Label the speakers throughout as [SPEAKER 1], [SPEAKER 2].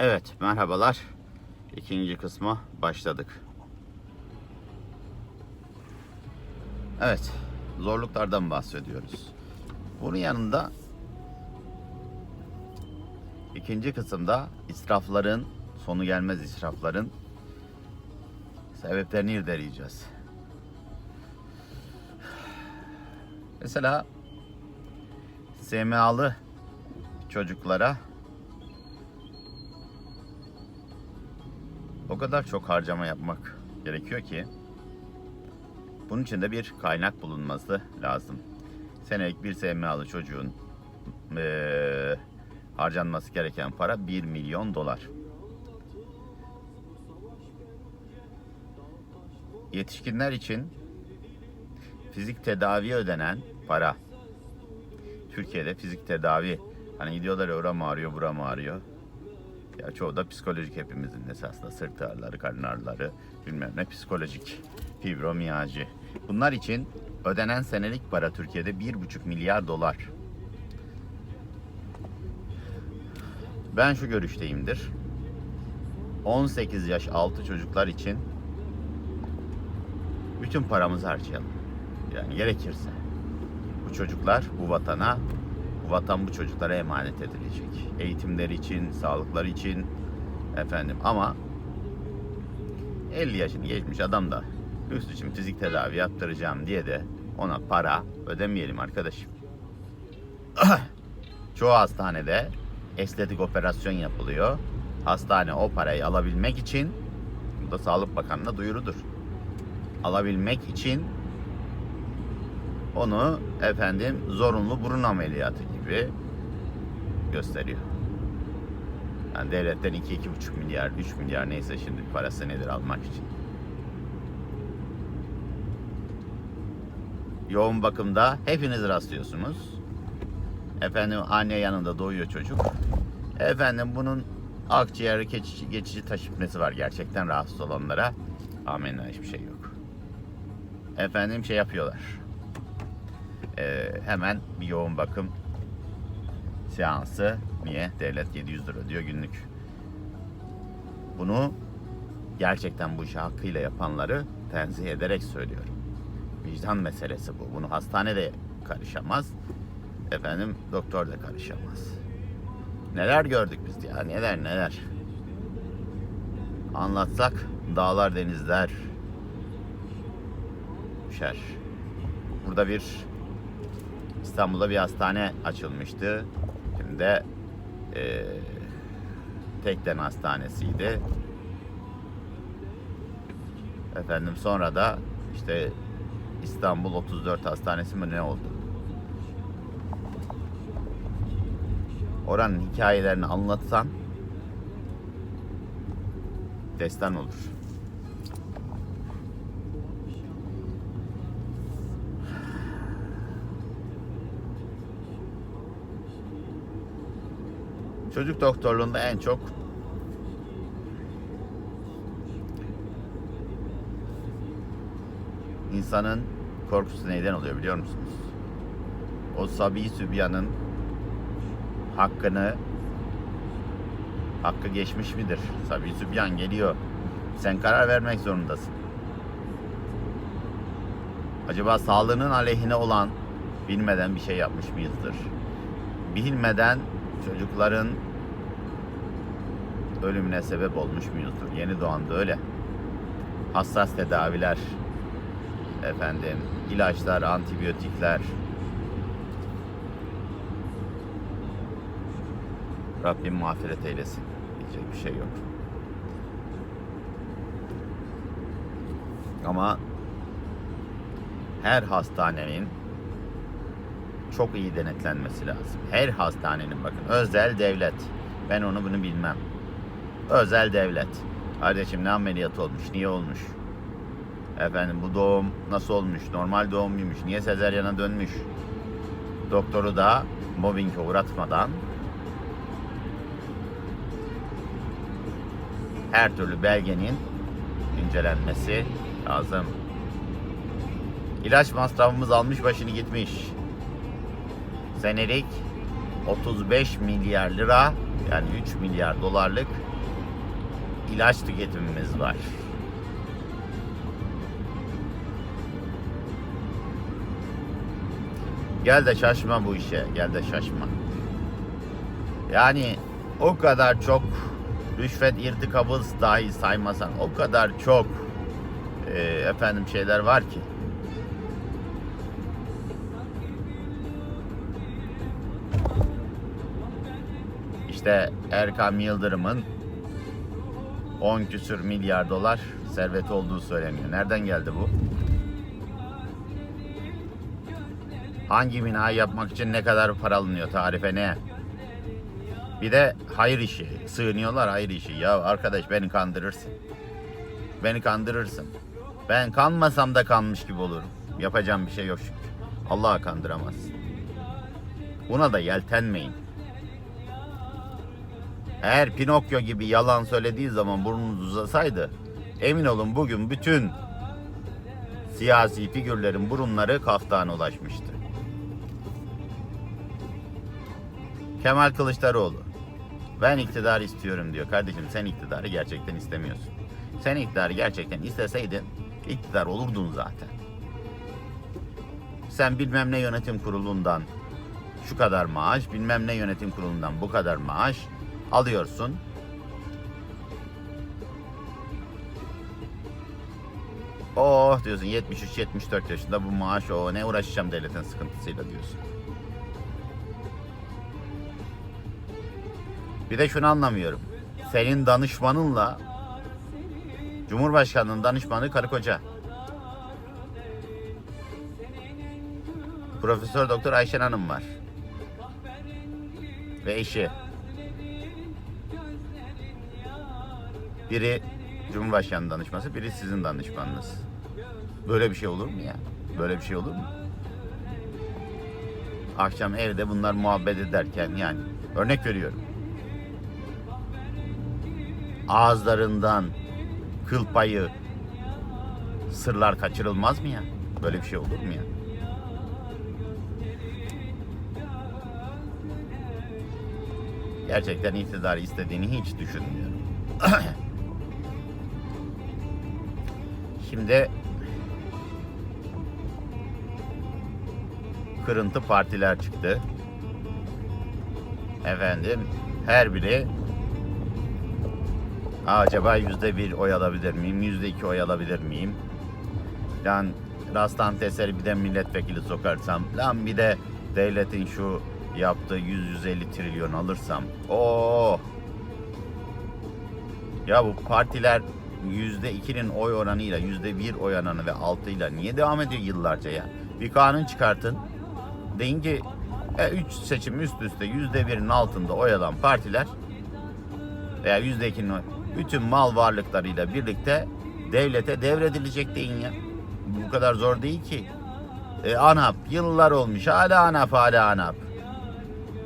[SPEAKER 1] Evet, merhabalar. İkinci kısma başladık. Evet, zorluklardan bahsediyoruz. Bunun yanında ikinci kısımda israfların, sonu gelmez israfların sebeplerini irdeleyeceğiz. Mesela SMA'lı çocuklara o kadar çok harcama yapmak gerekiyor ki bunun için de bir kaynak bulunması lazım. Senelik bir SMA'lı çocuğun eee, harcanması gereken para 1 milyon dolar. Yetişkinler için fizik tedaviye ödenen para. Türkiye'de fizik tedavi hani gidiyorlar ya oram ağrıyor buram ağrıyor. Ya çoğu da psikolojik hepimizin esasında sırt ağrıları, karın ağrıları, bilmem ne psikolojik, fibromiyacı. Bunlar için ödenen senelik para Türkiye'de 1,5 milyar dolar. Ben şu görüşteyimdir. 18 yaş altı çocuklar için bütün paramızı harcayalım. Yani gerekirse. Bu çocuklar bu vatana, vatan bu çocuklara emanet edilecek. Eğitimleri için, sağlıkları için efendim ama 50 yaşını geçmiş adam da üst için fizik tedavi yaptıracağım diye de ona para ödemeyelim arkadaşım. Çoğu hastanede estetik operasyon yapılıyor. Hastane o parayı alabilmek için bu da Sağlık Bakanı'na duyurudur. Alabilmek için onu efendim zorunlu burun ameliyatı gibi gösteriyor. Yani devletten 2-2,5 milyar, 3 milyar neyse şimdi parası nedir almak için. Yoğun bakımda hepiniz rastlıyorsunuz. Efendim anne yanında doğuyor çocuk. Efendim bunun akciğer geçici, geçici taş ipnesi var gerçekten rahatsız olanlara. Amenna hiçbir şey yok. Efendim şey yapıyorlar. Ee, hemen bir yoğun bakım seansı. Niye? Devlet 700 lira diyor günlük. Bunu gerçekten bu işi hakkıyla yapanları tenzih ederek söylüyorum. Vicdan meselesi bu. Bunu hastane de karışamaz. Efendim doktor da karışamaz. Neler gördük biz ya neler neler. Anlatsak dağlar denizler düşer. Burada bir İstanbul'da bir hastane açılmıştı. Şimdi de eee Tekden Hastanesi'ydi. Efendim sonra da işte İstanbul 34 Hastanesi mi ne oldu? Oranın hikayelerini anlatsan destan olur. Çocuk doktorluğunda en çok insanın korkusu neyden oluyor biliyor musunuz? O Sabi Sübyan'ın hakkını hakkı geçmiş midir? Sabi Sübyan geliyor. Sen karar vermek zorundasın. Acaba sağlığının aleyhine olan bilmeden bir şey yapmış mıyızdır? Bilmeden çocukların ölümüne sebep olmuş muyuzdur? Yeni doğan da öyle. Hassas tedaviler, efendim, ilaçlar, antibiyotikler. Rabbim mağfiret eylesin. Diyecek bir şey yok. Ama her hastanenin çok iyi denetlenmesi lazım. Her hastanenin bakın özel devlet. Ben onu bunu bilmem. Özel devlet. Kardeşim ne ameliyat olmuş? Niye olmuş? Efendim bu doğum nasıl olmuş? Normal doğum muymuş? Niye sezeryana dönmüş? Doktoru da mobbinge uğratmadan her türlü belgenin incelenmesi lazım. İlaç masrafımız almış başını gitmiş. Senelik 35 milyar lira Yani 3 milyar dolarlık ilaç tüketimimiz var. Gel de şaşma bu işe. Gel de şaşma. Yani o kadar çok rüşvet irtikabı dahi saymasan o kadar çok e, efendim şeyler var ki. İşte Erkam Yıldırım'ın 10 küsür milyar dolar serveti olduğu söyleniyor. Nereden geldi bu? Hangi binayı yapmak için ne kadar para alınıyor? Tarife ne? Bir de hayır işi. Sığınıyorlar hayır işi. Ya arkadaş beni kandırırsın. Beni kandırırsın. Ben kanmasam da kanmış gibi olurum. Yapacağım bir şey yok çünkü. Allah'a kandıramazsın. Buna da yeltenmeyin. Eğer Pinokyo gibi yalan söylediği zaman burnunuz uzasaydı emin olun bugün bütün siyasi figürlerin burunları kaftana ulaşmıştı. Kemal Kılıçdaroğlu ben iktidar istiyorum diyor. Kardeşim sen iktidarı gerçekten istemiyorsun. Sen iktidarı gerçekten isteseydin iktidar olurdun zaten. Sen bilmem ne yönetim kurulundan şu kadar maaş, bilmem ne yönetim kurulundan bu kadar maaş alıyorsun. Oh diyorsun 73-74 yaşında bu maaş o ne uğraşacağım devletin sıkıntısıyla diyorsun. Bir de şunu anlamıyorum. Senin danışmanınla Cumhurbaşkanının danışmanı karı koca. Profesör Doktor Ayşen Hanım var. Ve eşi. Biri Cumhurbaşkanı danışması, biri sizin danışmanınız. Böyle bir şey olur mu ya? Böyle bir şey olur mu? Akşam evde bunlar muhabbet ederken yani örnek veriyorum. Ağızlarından kıl payı sırlar kaçırılmaz mı ya? Böyle bir şey olur mu ya? Gerçekten iktidarı istediğini hiç düşünmüyorum. Şimdi kırıntı partiler çıktı. Efendim her biri acaba yüzde bir oy alabilir miyim? Yüzde iki oy alabilir miyim? Lan rastlantı eseri bir de milletvekili sokarsam. Lan bir de devletin şu yaptığı 100-150 trilyon alırsam. Oo. Ya bu partiler yüzde ikinin oy oranıyla yüzde bir oy oranı ve altıyla niye devam ediyor yıllarca ya? Bir kanun çıkartın. Deyin ki 3 seçim üst üste yüzde birin altında oy alan partiler veya yüzde ikinin oy, bütün mal varlıklarıyla birlikte devlete devredilecek deyin ya. Bu kadar zor değil ki. E, ANAP yıllar olmuş hala ANAP hala ANAP.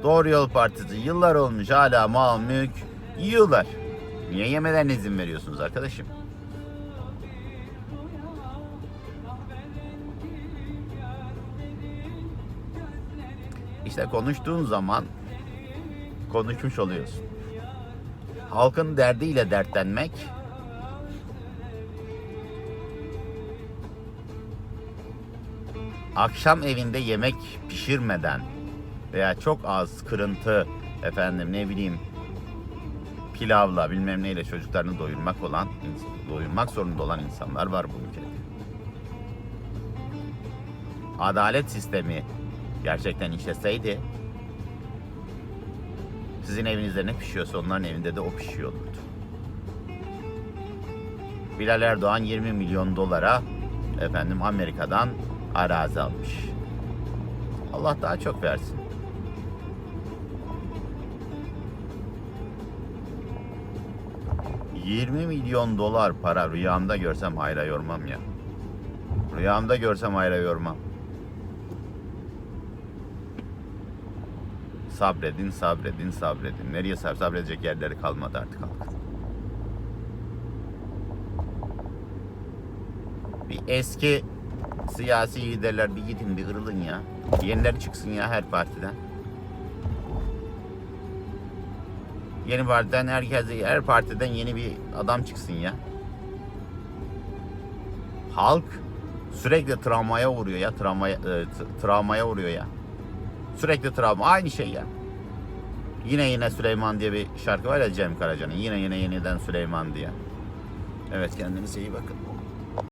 [SPEAKER 1] Doğru Yol Partisi yıllar olmuş hala mal mülk yiyorlar. Niye yemeden izin veriyorsunuz arkadaşım? İşte konuştuğun zaman konuşmuş oluyorsun. Halkın derdiyle dertlenmek akşam evinde yemek pişirmeden veya çok az kırıntı efendim ne bileyim pilavla bilmem neyle çocuklarını doyurmak olan doyurmak zorunda olan insanlar var bu ülkede. Adalet sistemi gerçekten işleseydi sizin evinizde ne pişiyorsa onların evinde de o pişiyor olurdu. Bilal Erdoğan 20 milyon dolara efendim Amerika'dan arazi almış. Allah daha çok versin. ...20 milyon dolar para rüyamda görsem hayra yormam ya. Rüyamda görsem hayra yormam. Sabredin, sabredin, sabredin. Nereye sab sabredecek yerleri kalmadı artık halkın. Bir eski siyasi liderler bir gidin bir kırılın ya. Yeniler çıksın ya her partiden. Yeni partiden herkes, her partiden yeni bir adam çıksın ya. Halk sürekli travmaya uğruyor ya, travmaya, e, travmaya uğruyor ya. Sürekli travma, aynı şey ya. Yine yine Süleyman diye bir şarkı var ya Cem Karaca'nın. Yine yine yeniden Süleyman diye. Evet kendinize iyi bakın.